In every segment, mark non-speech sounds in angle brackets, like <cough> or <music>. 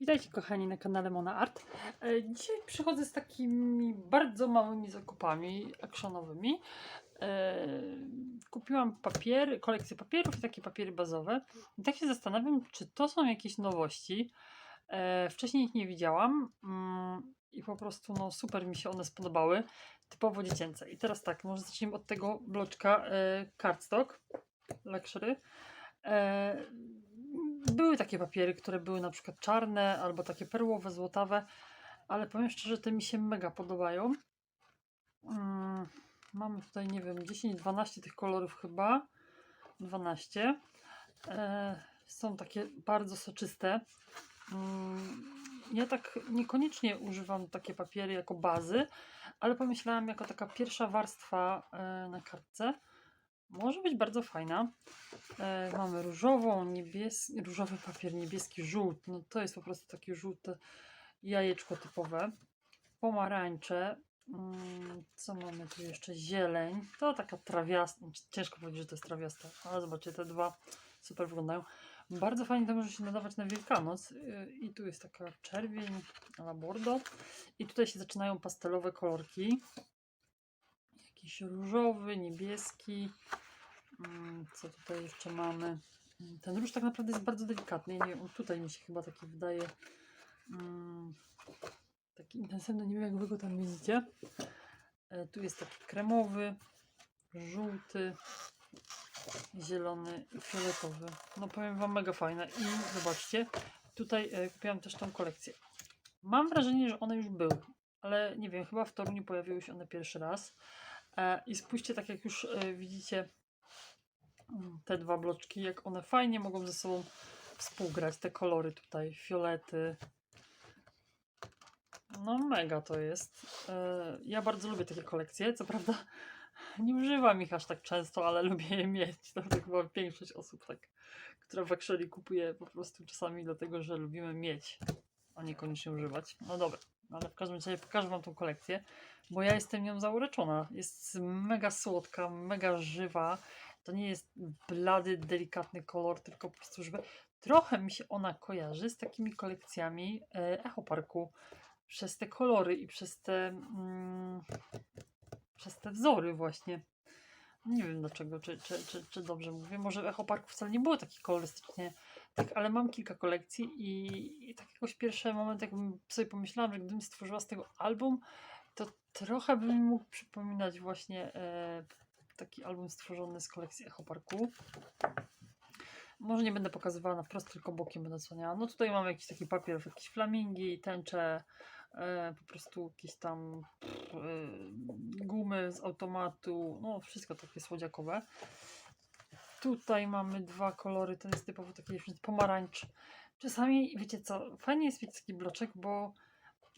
Witajcie kochani na kanale Mona Art. E, Dzisiaj przychodzę z takimi bardzo małymi zakupami actionowymi. E, Kupiłam papiery, kolekcję papierów i takie papiery bazowe. I tak się zastanawiam, czy to są jakieś nowości. E, Wcześniej ich nie widziałam mm, i po prostu no, super mi się one spodobały. Typowo dziecięce. I teraz tak, może zacznijmy od tego bloczka Cardstock Luxury. Były takie papiery, które były na przykład czarne albo takie perłowe, złotawe, ale powiem szczerze, te mi się mega podobają. Mm, mamy tutaj, nie wiem, 10-12 tych kolorów chyba. 12. E, są takie bardzo soczyste. Mm, ja tak niekoniecznie używam takie papiery jako bazy, ale pomyślałam jako taka pierwsza warstwa e, na kartce. Może być bardzo fajna. E, mamy różową, niebieski, różowy papier, niebieski żółt. No to jest po prostu takie żółte jajeczko typowe. Pomarańcze. Mm, co mamy tu jeszcze? Zieleń. To taka trawiasta. Ciężko powiedzieć, że to jest trawiasta, ale zobaczcie, te dwa super wyglądają. Bardzo fajnie to może się nadawać na Wielkanoc. Y, I tu jest taka czerwień, ala bordo. I tutaj się zaczynają pastelowe kolorki. Jakiś różowy, niebieski. Mm, Co tutaj jeszcze mamy? Mm, Ten róż tak naprawdę jest bardzo delikatny. Nie tutaj mi się chyba taki wydaje mm, taki intensywny. Nie wiem, jak wy go tam widzicie. E, Tu jest taki kremowy, żółty, zielony i fioletowy. No powiem wam, mega fajne. I zobaczcie, tutaj e, kupiłam też tą kolekcję. Mam wrażenie, że one już były, ale nie wiem, chyba w Toruniu pojawiły się one pierwszy raz. E, I spójrzcie, tak jak już e, widzicie, mm, te dwa bloczki, jak one fajnie mogą ze sobą współgrać. Te kolory tutaj, fiolety. No mega to jest. E, Ja bardzo lubię takie kolekcje. Co prawda <laughs> nie używam ich aż tak często, ale lubię je mieć. To, chyba większość osób tak, która w Actually kupuje po prostu czasami dlatego, że lubimy mieć, a niekoniecznie używać. No dobra, ale w każdym razie pokażę wam tą kolekcję, bo ja jestem nią zaureczona. Jest mega słodka, mega żywa. To nie jest blady, delikatny kolor, tylko po prostu żywe. Trochę mi się ona kojarzy z takimi kolekcjami e, Echo Parku. Przez te kolory i przez te mm, przez te wzory właśnie. Nie wiem dlaczego, czy, czy, czy, czy dobrze mówię. Może w Echo Parku wcale nie było takich kolorystycznie, tak, ale mam kilka kolekcji i, i tak jakoś pierwszy moment, sobie pomyślałam, że gdybym stworzyła z tego album, to trochę bym mógł przypominać właśnie e, taki album stworzony z kolekcji Echo Parku. Może nie będę pokazywała na wprost, tylko bokiem będę odsłaniała. No tutaj mamy jakiś taki papier, jakieś flamingi, tęcze, e, po prostu jakieś tam pff, e, gumy z automatu, no wszystko takie słodziakowe. Tutaj mamy dwa kolory, ten jest typowo taki pomarańcz. Czasami, wiecie co, fajnie jest mieć taki bloczek, bo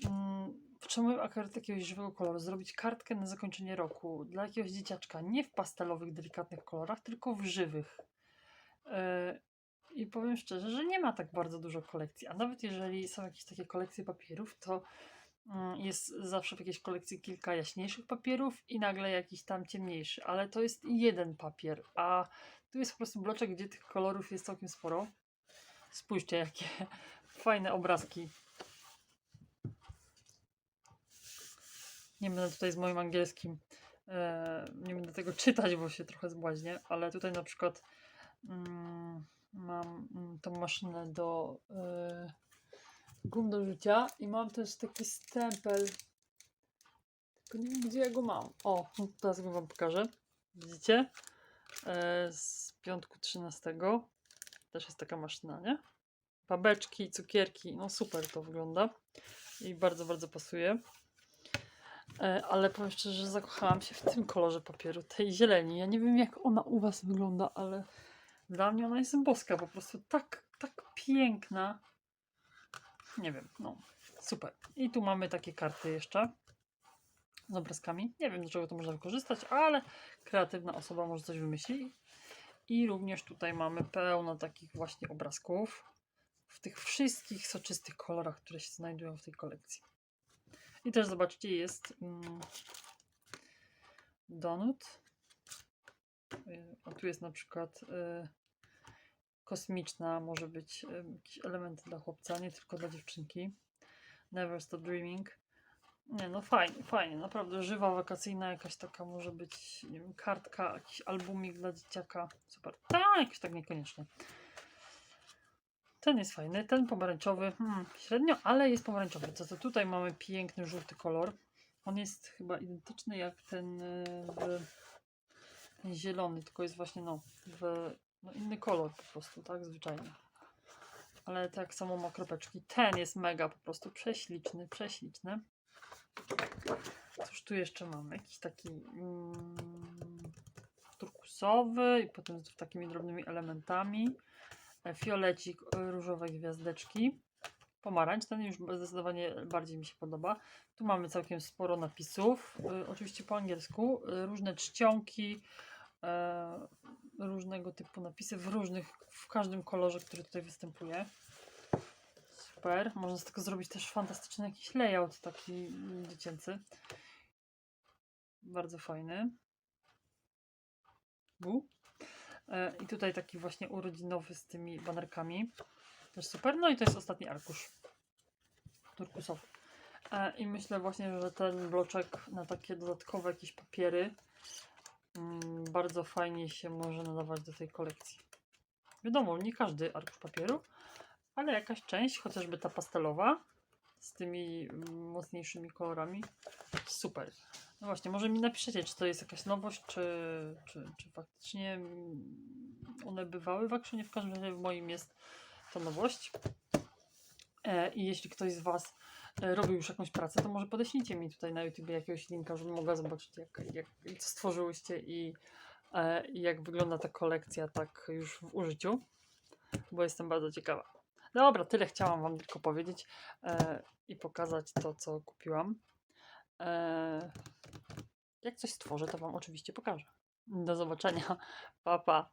mm, potrzebuję akurat jakiegoś żywego koloru, zrobić kartkę na zakończenie roku dla jakiegoś dzieciaczka, nie w pastelowych, delikatnych kolorach, tylko w żywych. E, I powiem szczerze, że nie ma tak bardzo dużo kolekcji. A nawet jeżeli są jakieś takie kolekcje papierów, to mm, jest zawsze w jakiejś kolekcji kilka jaśniejszych papierów i nagle jakiś tam ciemniejszy. Ale to jest jeden papier, a tu jest po prostu bloczek, gdzie tych kolorów jest całkiem sporo. Spójrzcie, jakie <laughs> fajne obrazki. Nie będę tutaj z moim angielskim, e, nie będę tego <laughs> czytać, bo się trochę zbłaźnię, ale tutaj na przykład mm, mam mm, tą maszynę do e, gum do rzucia i mam też taki stempel. Tylko nie wiem, gdzie ja go mam. O, teraz go wam pokażę. Widzicie? E, z piątku 13. Też jest taka maszyna, nie? Babeczki, cukierki. No super to wygląda. I bardzo, bardzo pasuje. E, ale powiem szczerze, że zakochałam się w tym kolorze papieru, tej zieleni. Ja nie wiem, jak ona u Was wygląda, ale dla mnie ona jest boska. Po prostu tak, tak piękna. Nie wiem, no super. I tu mamy takie karty jeszcze z obrazkami. Nie wiem, do czego to można wykorzystać, ale kreatywna osoba może coś wymyśli. I również tutaj mamy pełno takich właśnie obrazków w tych wszystkich soczystych kolorach, które się znajdują w tej kolekcji. I też zobaczcie, jest mm, donut. Y, A tu jest na przykład y, kosmiczna, może być em, jakieś elementy dla chłopca, nie tylko dla dziewczynki. Never Stop Dreaming. Nie no fajnie, fajnie, naprawdę żywa, wakacyjna jakaś taka może być, nie wiem, kartka, jakiś albumik dla dzieciaka, super. Tak, jakoś tak niekoniecznie. Ten jest fajny, ten pomarańczowy, hmm, średnio, ale jest pomarańczowy. To, to tutaj mamy piękny żółty kolor. On jest chyba identyczny jak ten, y, w, ten zielony, tylko jest właśnie no, w, no inny kolor po prostu, tak, zwyczajnie. Ale tak samo ma kropeczki. Ten jest mega po prostu prześliczny, prześliczny. Cóż tu jeszcze mamy? Jakiś taki mm, turkusowy i potem z takimi drobnymi elementami. E, Fiolecik, e, różowe gwiazdeczki. Pomarańcz, ten już zdecydowanie bardziej mi się podoba. Tu mamy całkiem sporo napisów, e, oczywiście po angielsku, różne czcionki, różnego typu napisy w różnych, w każdym kolorze, który tutaj występuje. Super, można z tego zrobić też fantastyczny jakiś layout taki mm, dziecięcy. Bardzo fajny. Bu. E, I tutaj taki właśnie urodzinowy z tymi banerkami. Też super. No i to jest ostatni arkusz turkusowy. E, I myślę właśnie, że ten bloczek na takie dodatkowe jakieś papiery mm, bardzo fajnie się może nadawać do tej kolekcji. Wiadomo, nie każdy arkusz papieru, ale jakaś część, chociażby ta pastelowa z tymi mocniejszymi kolorami. Super. No właśnie, może mi napiszecie, czy to jest jakaś nowość, czy, czy, czy faktycznie one bywały w Actionie. W każdym razie w moim jest to nowość. E, I jeśli ktoś z Was e, robił już jakąś pracę, to może podeślijcie mi tutaj na YouTube jakiegoś linka, żebym mogła zobaczyć, jak, jak, co stworzyłyście i, e, i jak wygląda ta kolekcja tak już w użyciu, bo jestem bardzo ciekawa. Dobra, tyle chciałam Wam tylko powiedzieć e, i pokazać to, co kupiłam. E, jak coś stworzę, to Wam oczywiście pokażę. Do zobaczenia. Pa, pa.